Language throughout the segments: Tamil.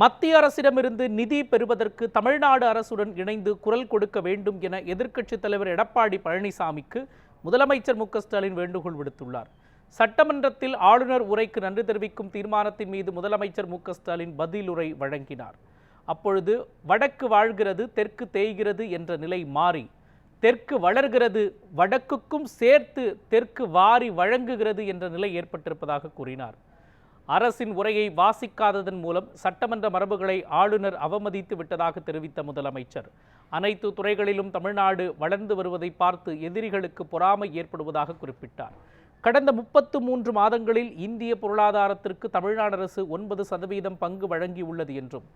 மத்திய அரசிடமிருந்து நிதி பெறுவதற்கு தமிழ்நாடு அரசுடன் இணைந்து குரல் கொடுக்க வேண்டும் என எதிர்க்கட்சித் தலைவர் எடப்பாடி பழனிசாமிக்கு முதலமைச்சர் மு ஸ்டாலின் வேண்டுகோள் விடுத்துள்ளார். சட்டமன்றத்தில் ஆளுநர் உரைக்கு நன்றி தெரிவிக்கும் தீர்மானத்தின் மீது முதலமைச்சர் மு ஸ்டாலின் பதிலுரை வழங்கினார். அப்பொழுது வடக்கு வாழ்கிறது தெற்கு தேய்கிறது என்ற நிலை மாறி தெற்கு வளர்கிறது வடக்குக்கும் சேர்த்து தெற்கு வாரி வழங்குகிறது என்ற நிலை ஏற்பட்டிருப்பதாக கூறினார். அரசின் உரையை வாசிக்காததன் மூலம் சட்டமன்ற மரபுகளை ஆளுநர் அவமதித்து விட்டதாக தெரிவித்த முதலமைச்சர். அனைத்து துறைகளிலும் தமிழ்நாடு வளர்ந்து வருவதை பார்த்து எதிரிகளுக்கு பொறாமை ஏற்படுவதாக குறிப்பிட்டார். கடந்த முப்பத்து மூன்று மாதங்களில் இந்திய பொருளாதாரத்திற்கு தமிழ்நாடு அரசு ஒன்பது சதவீதம் பங்கு வழங்கியுள்ளது என்றும்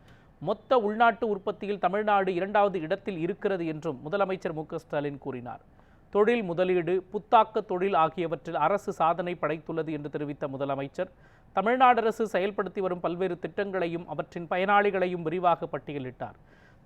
மொத்த உள்நாட்டு உற்பத்தியில் தமிழ்நாடு இரண்டாவது இடத்தில் இருக்கிறது என்றும் முதலமைச்சர் மு ஸ்டாலின் கூறினார். தொழில் முதலீடு புத்தாக்க தொழில் ஆகியவற்றில் அரசு சாதனை படைத்துள்ளது என்று தெரிவித்த முதலமைச்சர் தமிழ்நாடு அரசு செயல்படுத்தி வரும் பல்வேறு திட்டங்களையும் அவற்றின் பயனாளிகளையும் விரிவாக பட்டியலிட்டார்.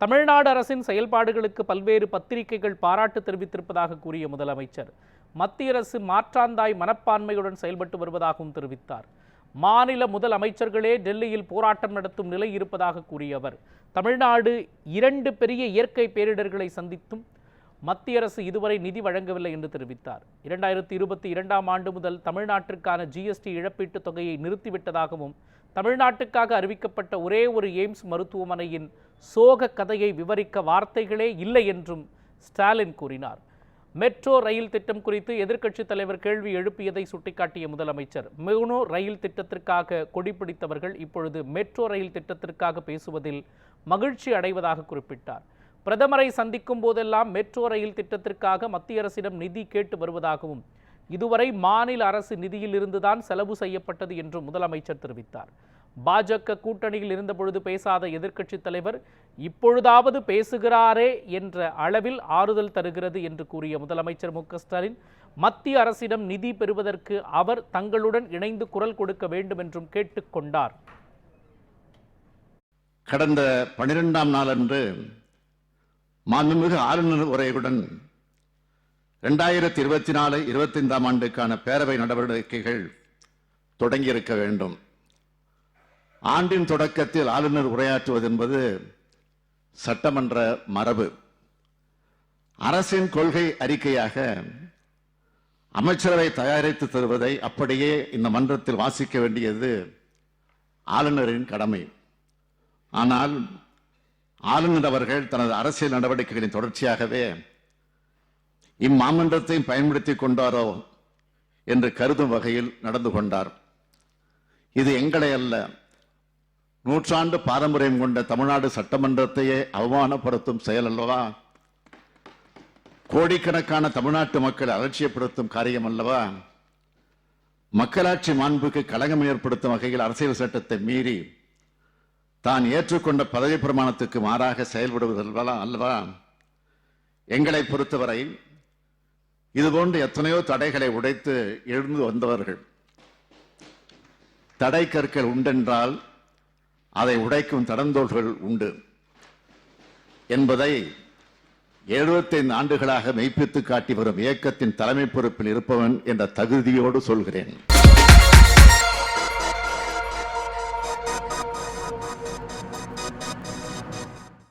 தமிழ்நாடு அரசின் செயல்பாடுகளுக்கு பல்வேறு பத்திரிகைகள் பாராட்டு தெரிவித்திருப்பதாக கூறிய முதலமைச்சர் மத்திய அரசு மாற்றாந்தாய் மனப்பான்மையுடன் செயல்பட்டு வருவதாகவும் தெரிவித்தார். மாநில முதல் அமைச்சர்களே டெல்லியில் போராட்டம் நடத்தும் நிலை இருப்பதாக கூறிய அவர் தமிழ்நாடு இரண்டு பெரிய இயற்கை பேரிடர்களை சந்தித்தும் மத்திய அரசு இதுவரை நிதி வழங்கவில்லை என்று தெரிவித்தார். இரண்டாயிரத்தி இருபத்தி இரண்டாம் ஆண்டு முதல் தமிழ்நாட்டிற்கான ஜிஎஸ்டி இழப்பீட்டுத் தொகையை நிறுத்திவிட்டதாகவும் தமிழ்நாட்டுக்காக அறிவிக்கப்பட்ட ஒரே ஒரு எய்ம்ஸ் மருத்துவமனையின் சோக கதையை விவரிக்க வார்த்தைகளே இல்லை என்றும் ஸ்டாலின் கூறினார். மெட்ரோ ரயில் திட்டம் குறித்து எதிர்க்கட்சித் தலைவர் கேள்வி எழுப்பியதை சுட்டிக்காட்டிய முதலமைச்சர் மெனோ ரயில் திட்டத்திற்காக கொடி பிடித்தவர்கள் இப்பொழுது மெட்ரோ ரயில் திட்டத்திற்காக பேசுவதில் மகிழ்ச்சி அடைவதாக குறிப்பிட்டார். பிரதமரை சந்திக்கும் போதெல்லாம் மெட்ரோ ரயில் திட்டத்திற்காக மத்திய அரசிடம் நிதி கேட்டு வருவதாகவும் இதுவரை மாநில அரசு நிதியில் இருந்துதான் செலவு செய்யப்பட்டது என்றும் முதலமைச்சர் தெரிவித்தார். பாஜக கூட்டணியில் இருந்தபொழுது பேசாத எதிர்க்கட்சித் தலைவர் இப்பொழுதாவது பேசுகிறாரே என்ற அளவில் ஆறுதல் தருகிறது என்று கூறிய முதலமைச்சர் மு ஸ்டாலின் மத்திய அரசிடம் நிதி பெறுவதற்கு அவர் தங்களுடன் இணைந்து குரல் கொடுக்க வேண்டும் என்றும் கேட்டுக்கொண்டார் கடந்த பனிரெண்டாம் நாளன்று மாண்புமிகு ஆளுநர் உரையுடன் இரண்டாயிரத்தி இருபத்தி நாலு இருபத்தைந்தாம் ஆண்டுக்கான பேரவை நடவடிக்கைகள் தொடங்கியிருக்க வேண்டும். ஆண்டின் தொடக்கத்தில் ஆளுநர் உரையாற்றுவது என்பது சட்டமன்ற மரபு. அரசின் கொள்கை அறிக்கையாக அமைச்சரவை தயாரித்து தருவதை அப்படியே இந்த மன்றத்தில் வாசிக்க வேண்டியது ஆளுநரின் கடமை. ஆனால் ஆளுநர் அவர்கள் தனது அரசியல் நடவடிக்கைகளின் தொடர்ச்சியாகவே இம்மாமன்றத்தையும் பயன்படுத்தி கொண்டாரோ என்று கருதும் வகையில் நடந்து கொண்டார். இது எங்களை அல்ல நூற்றாண்டு பாரம்பரியம் கொண்ட தமிழ்நாடு சட்டமன்றத்தையே அவமானப்படுத்தும் செயல் அல்லவா? கோடிக்கணக்கான தமிழ்நாட்டு மக்கள் அலட்சியப்படுத்தும் காரியம் அல்லவா? மக்களாட்சி மாண்புக்கு களங்கம் ஏற்படுத்தும் வகையில் அரசியல் சட்டத்தை மீறி தான் ஏற்றுக்கொண்ட பதவி பிரமாணத்துக்கு மாறாக செயல்படுவதல்வா அல்லவா? எங்களை பொறுத்தவரை இதுபோன்று எத்தனையோ தடைகளை உடைத்து எழுந்து வந்தவர்கள். தடை கற்கள் உண்டென்றால் அதை உடைக்கும் தடந்தோள்கள் உண்டு. என்பதை 75 ஆண்டுகளாக மெய்ப்பித்து காட்டி வரும் இயக்கத்தின் தலைமை பொறுப்பில் இருப்பவன் என்ற தகுதியோடு சொல்கிறேன்.